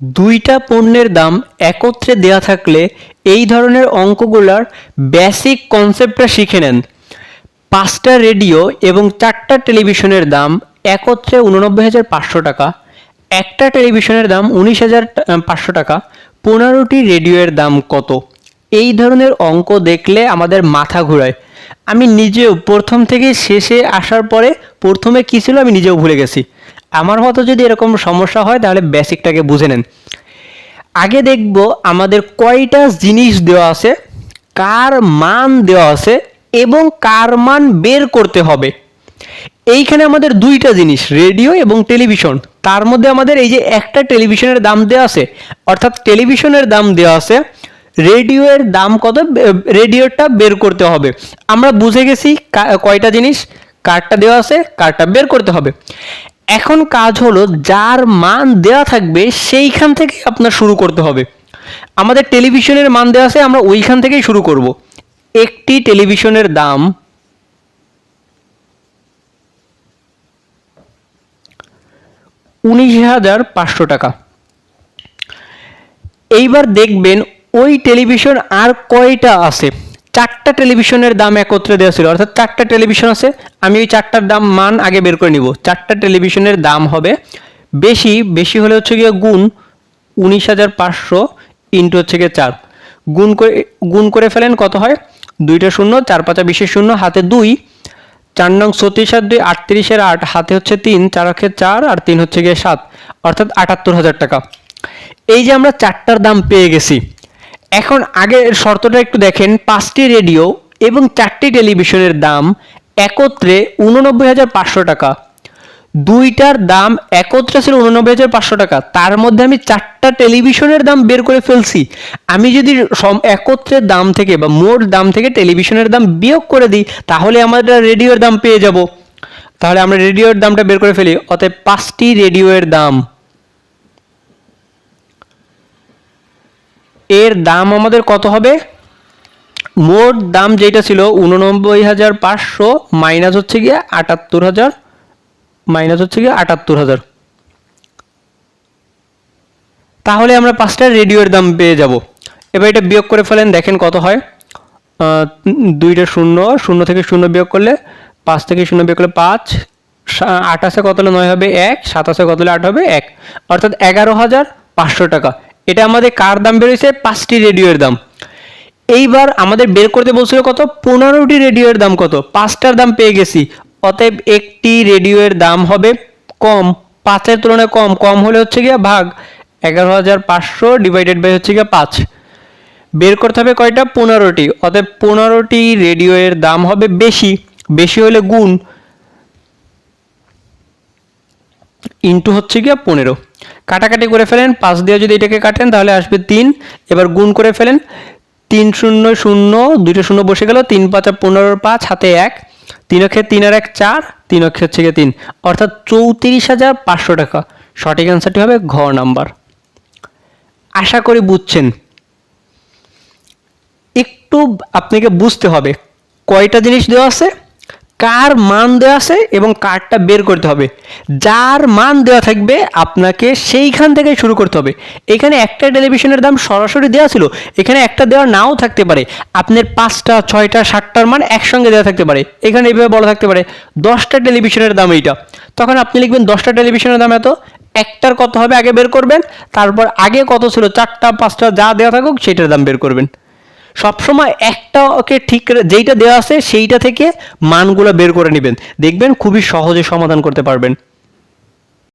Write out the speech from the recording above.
দুইটা পণ্যের দাম একত্রে দেয়া থাকলে এই ধরনের অঙ্কগুলার বেসিক কনসেপ্টটা শিখে নেন। পাঁচটা রেডিও এবং চারটা টেলিভিশনের দাম একত্রে উননব্বই হাজার পাঁচশো টাকা, একটা টেলিভিশনের দাম উনিশ হাজার পাঁচশো টাকা, পনেরোটি রেডিওর দাম কত? এই ধরনের অঙ্ক দেখলে আমাদের মাথা ঘোরায়। আমি নিজেও প্রথম থেকে শেষে আসার পরে প্রথমে কী ছিল আমি নিজেও ভুলে গেছি। আমার মতো যদি এরকম সমস্যা হয়, তাহলে বেসিকটাকে বুঝে নেন। আগে দেখব আমাদের কয়টা জিনিস দেওয়া আছে, কার মান দেওয়া আছে এবং কার মান বের করতে হবে। এইখানে আমাদের দুইটা জিনিস, রেডিও এবং টেলিভিশন। তার মধ্যে আমাদের এই যে একটা টেলিভিশনের দাম দেওয়া আছে, অর্থাৎ টেলিভিশনের দাম দেওয়া আছে রেডিওর দাম কত রেডিওটা বের করতে হবে। আমরা বুঝে গেছি কয়টা জিনিস, কারটা দেওয়া আছে, কারটা বের করতে হবে। এখন কাজ হলো যার মান দেওয়া থাকবে সেইখান থেকে আপনার শুরু করতে হবে। আমাদের টেলিভিশনের মান দেওয়া আছে, আমরা ওইখান থেকেই শুরু করব। একটি টেলিভিশনের দাম উনিশ হাজার পাঁচশো টাকা। এইবার দেখবেন ওই টেলিভিশন আর কয়টা আছে? চারটা টেলিভিশনের দাম একত্রে দেওয়া ছিল। অর্থাৎ চারটা টেলিভিশন আছে, আমি ওই চারটার দাম মান আগে বের করে নিব। চারটা টেলিভিশনের দাম হবে বেশি বেশি হলে হচ্ছে গিয়ে গুণ উনিশ হাজার পাঁচশো ইন্টু হচ্ছে গিয়ে চার। গুণ করে গুণ করে ফেলেন কত হয়? দুইটা শূন্য, চার পাঁচা বিশেষ শূন্য, হাতে দুই। চার নং ছত্রিশ আর দুই, আটত্রিশের আট, হাতে হচ্ছে তিন, চার অক্ষে চার, আর তিন হচ্ছে গিয়ে সাত। অর্থাৎ আটাত্তর হাজার টাকা। এই যে আমরা চারটার দাম পেয়ে গেছি এখন আগের শর্তটা একটু দেখেন, পাঁচটি রেডিও এবং চারটি টেলিভিশনের দাম একত্রে উননব্বই হাজার পাঁচশো টাকা। দুইটার দাম একত্রে ছিল উননব্বই হাজার পাঁচশো টাকা। তার মধ্যে আমি চারটা টেলিভিশনের দাম বের করে ফেলছি। আমি যদি একত্রের দাম থেকে বা মোট দাম থেকে টেলিভিশনের দাম বিয়োগ করে দিই, তাহলে আমরা রেডিওর দাম পেয়ে যাব। তাহলে আমরা রেডিওর দামটা বের করে ফেলি। অতএব পাঁচটি রেডিওর দাম এর দাম আমাদের কত হবে? মোট দাম যেটা ছিল উননব্বই হাজার পাঁচশো, মাইনাস হচ্ছে গিয়ে আটাত্তর হাজার, মাইনাস হচ্ছে গিয়ে আটাত্তর হাজার। তাহলে আমরা পাঁচটা রেডিওর দাম পেয়ে যাব। এবার এটা বিয়োগ করে ফেলেন, দেখেন কত হয়। দুইটা শূন্য শূন্য থেকে শূন্য বিয়োগ করলে পাঁচ থেকে শূন্য বিয়োগ করলে পাঁচ আটাশে কত হলে নয় হবে এক সাতাশে কত হলে আট হবে এক। অর্থাৎ এগারো হাজার পাঁচশো টাকা। এটা আমাদের কার দাম বেরোয়েছে পাঁচটি রেডিওর দাম। এইবার আমাদের বের করতে বলছিল কত? পনেরোটি রেডিওর দাম কত? পাঁচটার দাম পেয়ে গেছি। অতএব একটি রেডিওর দাম হবে কম। পাঁচের তুলনায় কম। কম হলে হচ্ছে গিয়ে ভাগ। এগারো হাজার পাঁচশো ডিভাইডেড বাই হচ্ছে গিয়ে পাঁচ। বের করতে হবে কয়টা? পনেরোটি। অতএব পনেরোটি রেডিওয়ের দাম হবে বেশি। বেশি হলে গুণ। ইন্টু হচ্ছে গিয়ে পনেরো। কাটাকাটি করে ফেলেন, পাঁচ দিয়ে যদি এটাকে কাটেন তাহলে আসবে তিন। এবার গুণ করে ফেলেন, তিন শূন্য শূন্য, দুইটা শূন্য বসে গেল, তিন পাঁচা পনেরো পাঁচ, হাতে এক। তিন অক্ষে তিন আর এক চার, তিন অক্ষে হচ্ছে গিয়ে তিন। অর্থাৎ চৌত্রিশ হাজার পাঁচশো টাকা। সঠিক অ্যান্সারটি হবে ঘ নাম্বার। আশা করি বুঝছেন। একটু আপনাকে বুঝতে হবে, কয়টা জিনিস দেওয়া আছে? কার মান দেওয়া আছে এবং কারটা বের করতে হবে। যার মান দেওয়া থাকবে, আপনাকে সেইখান থেকে শুরু করতে হবে। এখানে একটা টেলিভিশনের দাম সরাসরি দেওয়া ছিল, এখানে একটা দেওয়া নাও থাকতে পারে। আপনার পাঁচটা, ছয়টা, সাতটার মান একসঙ্গে দেওয়া থাকতে পারে। এখানে এইভাবে বলা থাকতে পারে, দশটা টেলিভিশনের দাম এইটা। তখন আপনি লিখবেন, দশটা টেলিভিশনের দাম এত, একটার কত হবে আগে বের করবেন, তারপর আগে কত ছিল, চারটা, পাঁচটা যা দেওয়া থাকুক সেটার দাম বের করবেন। সবসময় একটাকে ঠিক যেইটা দেওয়া আছে সেইটা থেকে মানগুলো বের করে নেবেন। দেখবেন খুবই সহজে সমাধান করতে পারবেন।